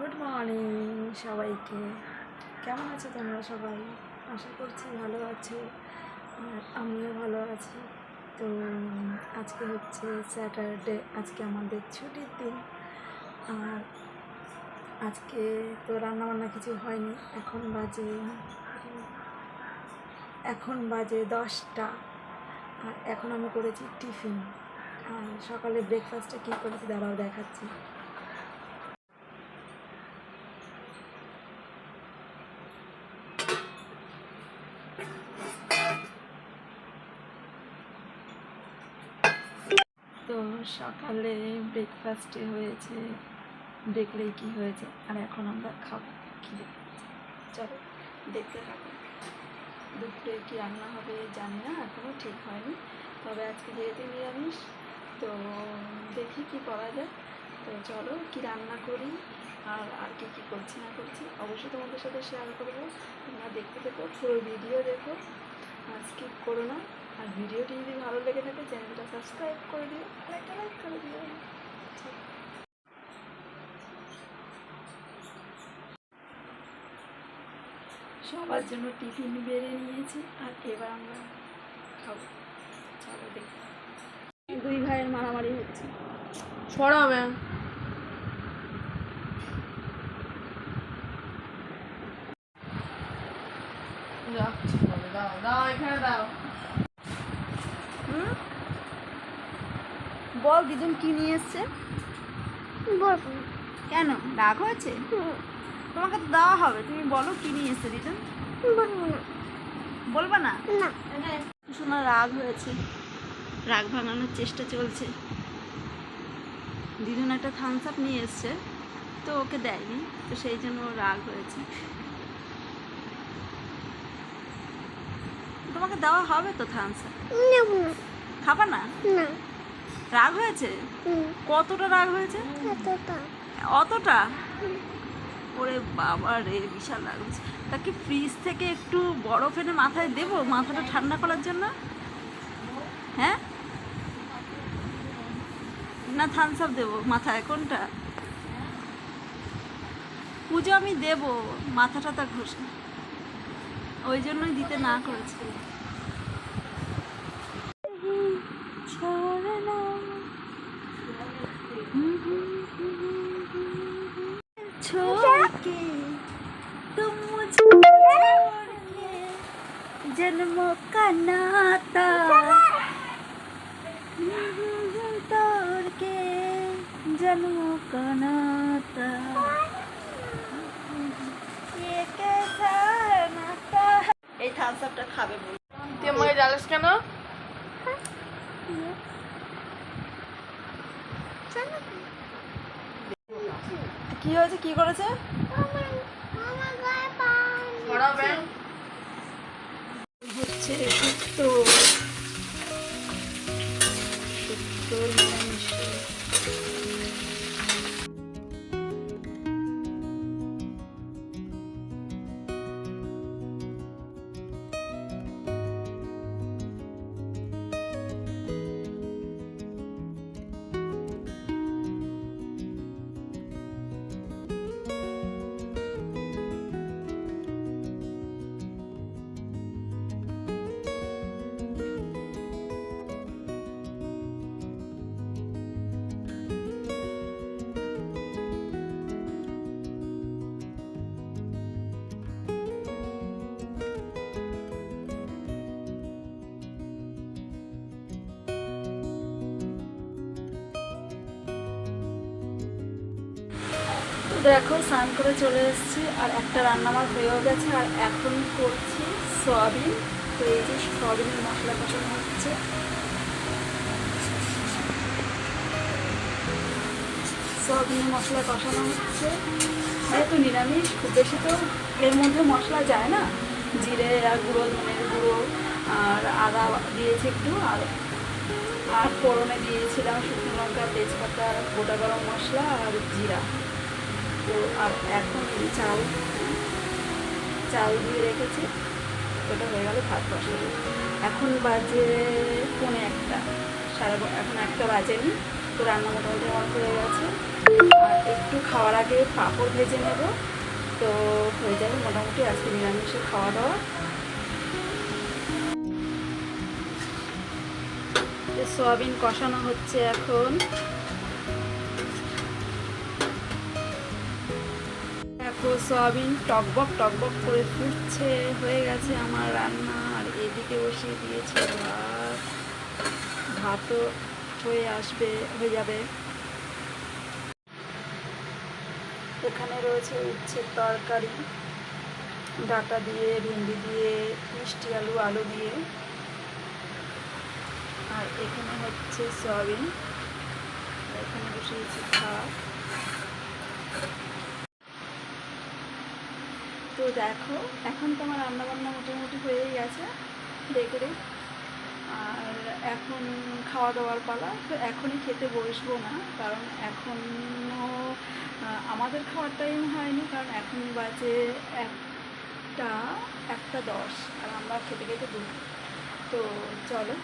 Good morning সবাইকে। কেমন আছো তোমরা সবাই? আশা করছি ভালো আছো আর আমিও ভালো আছি। তো, আজকে হচ্ছে স্যাটারডে আজকে আমাদের ছুটির দিন। আর আজকে তো রান্নাবান্না কিছু হয়নি। এখন বাজে এখন বাজে দশটা। আর এখন আমি করেছি টিফিন। আর সকালে ব্রেকফাস্টে কী করেছি দাঁড়াও দেখাচ্ছি তো সকালে ব্রেকফাস্টে হয়েছে, দেখলেই কি হয়েছে, আর এখন আমরা খাব কি চলো, দেখতে থাকো। দুপুরে কি রান্না হবে জানি না এখনও ঠিক হয়নি। তবে আজকে যেহেতু নিরামিষ, তো দেখি কি করা যায়। তো চলো, কি রান্না করি, আর আর কি কি করছি না করছি, অবশ্যই তোমাদের সাথে শেয়ার করব। তোমরা দেখতে দেখো পুরো ভিডিও দেখো। আর স্কিপ করো না। আর ভিডিওটি যদি ভালো লেগে থাকে, চ্যানেলটা সাবস্ক্রাইব করে দিও আর একটা লাইক করে দিও। সবার জন্য টিফিন বেড়ে নিয়েছি, আর এবার আমরা খাব। চলো দেখি। দুই ভাইয়ের মারামারি হচ্ছে। ছড়াবে দাও দাও এখানে দাও বল দিদুন কি নিয়ে এসছে? কেন? রাগ হয়েছে? তোমাকে তো দেওয়া হবে। তুমি বলো কি নিয়ে এসছে দিদুন বলবা না। শোনা রাগ হয়েছে। রাগ ভাঙানোর চেষ্টা চলছে। দিদুন একটা থামস আপ নিয়ে এসছে তো ওকে দেয়নি তো সেই জন্য রাগ হয়েছে। তোমাকে দেওয়া হবে তো থামস আপ খাবা না। রাগ হয়েছে? কতটা রাগ হয়েছে? অতটা? ওরে বাবা রে বিশাল রাগ হয়েছে। তা কি ফ্রিজ থেকে একটু বরফ এনে মাথায় দেবো? মাথাটা ঠান্ডা করার জন্য? হ্যাঁ? না থামস আপ দেবো। মাথায় কোনটা? পুজো আমি দেব। মাথা টাথা ঘষে। ওই জন্যই দিতে না করেছি। छोड़ के तुम मुझे छोड़ के जन्मों का नाता तोड़ के जन्मों का नाता ये कैसा नाता है এই থামস আপটা খাবে বল তুই আমাকে জ্বালাস কেন কি হয়েছে? কি করেছে? হচ্ছে দেখো স্নান করে চলে এসেছি, আর একটা রান্না আমার হয়েও গেছে, আর এখন করছি সয়াবিন। তো এই যে সয়াবিনের মশলা কষানো হচ্ছে। সয়াবিনের মশলা কষানো হচ্ছে। যেহেতু নিরামিষ, খুব বেশি তো এর মধ্যে মশলা যায় না। জিরে আর গুঁড়ো, ধনের গুঁড়ো, আর আদা দিয়েছি একটু, আর আর ফোড়নে দিয়েছিলাম শুকনো লঙ্কা, তেজপাতা, গোটা গরম মশলা, আর জিরা। তো এখন চাল চাল দিয়ে রেখেছি। ওটা হয়ে গেলে ভাত বসাবো এখন বাজে পৌনে একটা। সাড়ে এখন একটা বাজেনি। তো রান্না মোটামুটি আমার হয়ে গেছে। আর একটু খাওয়ার আগে পাঁপড় ভেজে নেব। তো হয়ে যাবে মোটামুটি আজকে নিরামিষে খাওয়া দাওয়া সোয়াবিন কষানো হচ্ছে এখন। সোয়াবিন টকবক টকবক করে ফুটছে, হয়ে গেছে আমার রান্না। আর এদিকে বসিয়ে দিয়েছি ভাত। ভাতও হয়ে আসবে, হয়ে যাবে। এখানে রয়েছে উচ্ছের তরকারি। ডাটা দিয়ে, ভেন্ডি দিয়ে, মিষ্টি আলু আলু দিয়ে। আর এখানে হচ্ছে সয়াবিন। এখানে বসিয়েছি ভাত। তো দেখো, এখন তো আমার রান্নাবান্না মোটামুটি হয়েই গেছে, দেখে আর এখন খাওয়া দাওয়ার পালা, তো এখনই খেতে বসবো না, কারণ এখনও আমাদের খাওয়ার টাইম হয়নি, কারণ এখন বাজে একটা একটা দশ, আর আমরা খেতে খেতে দুটো তো চলো।